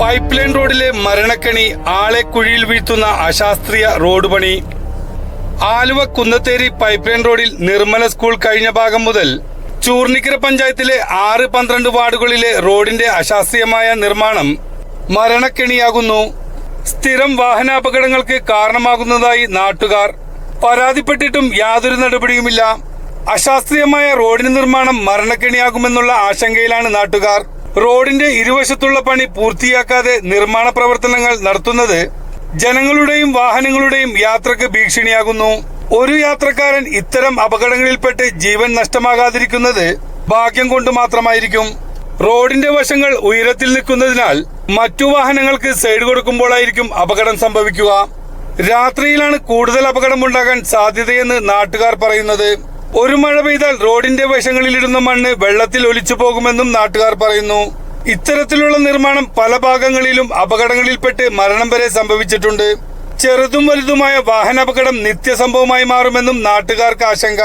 Pipe line റോഡിലെ മരണക്കണി ആളെ കുഴിയിൽ വീഴ്ത്തുന്ന അശാസ്ത്രീയ റോഡ് പണി. ആലുവ കുന്നത്തേരി പൈപ്പ് ലൈൻ റോഡിൽ നിർമ്മല സ്കൂൾ കഴിഞ്ഞ ഭാഗം മുതൽ ചൂർണിക്കര പഞ്ചായത്തിലെ ആറ് പന്ത്രണ്ട് വാർഡുകളിലെ റോഡിന്റെ അശാസ്ത്രീയമായ നിർമ്മാണം മരണക്കെണിയാകുന്നു. സ്ഥിരം വാഹനാപകടങ്ങൾക്ക് കാരണമാകുന്നതായി നാട്ടുകാർ. പരാതിപ്പെട്ടിട്ടും യാതൊരു നടപടിയുമില്ല. അശാസ്ത്രീയമായ റോഡിന് നിർമ്മാണം മരണക്കെണിയാകുമെന്നുള്ള ആശങ്കയിലാണ് നാട്ടുകാർ. റോഡിന്റെ ഇരുവശത്തുള്ള പണി പൂർത്തിയാക്കാതെ നിർമ്മാണ പ്രവർത്തനങ്ങൾ നടത്തുന്നത് ജനങ്ങളുടെയും വാഹനങ്ങളുടെയും യാത്രയ്ക്ക് ഭീഷണിയാകുന്നു. ഒരു യാത്രക്കാരൻ ഇത്തരം അപകടങ്ങളിൽപ്പെട്ട് ജീവൻ നഷ്ടമാകാതിരിക്കുന്നത് ഭാഗ്യം കൊണ്ട് മാത്രമായിരിക്കും. റോഡിന്റെ വശങ്ങൾ ഉയരത്തിൽ നിൽക്കുന്നതിനാൽ മറ്റു വാഹനങ്ങൾക്ക് സൈഡ് കൊടുക്കുമ്പോഴായിരിക്കും അപകടം സംഭവിക്കുക. രാത്രിയിലാണ് കൂടുതൽ അപകടമുണ്ടാകാൻ സാധ്യതയെന്ന് നാട്ടുകാർ പറയുന്നത്. ഒരു മഴ പെയ്താൽ റോഡിന്റെ വശങ്ങളിലിടുന്ന മണ്ണ് വെള്ളത്തിൽ ഒലിച്ചു പോകുമെന്നും നാട്ടുകാർ പറയുന്നു. ഇത്തരത്തിലുള്ള നിർമ്മാണം പല ഭാഗങ്ങളിലും അപകടങ്ങളിൽപ്പെട്ട് മരണം വരെ സംഭവിച്ചിട്ടുണ്ട്. ചെറുതും വലുതുമായ വാഹനാപകടം നിത്യസംഭവമായി മാറുമെന്നും നാട്ടുകാർക്ക് ആശങ്ക.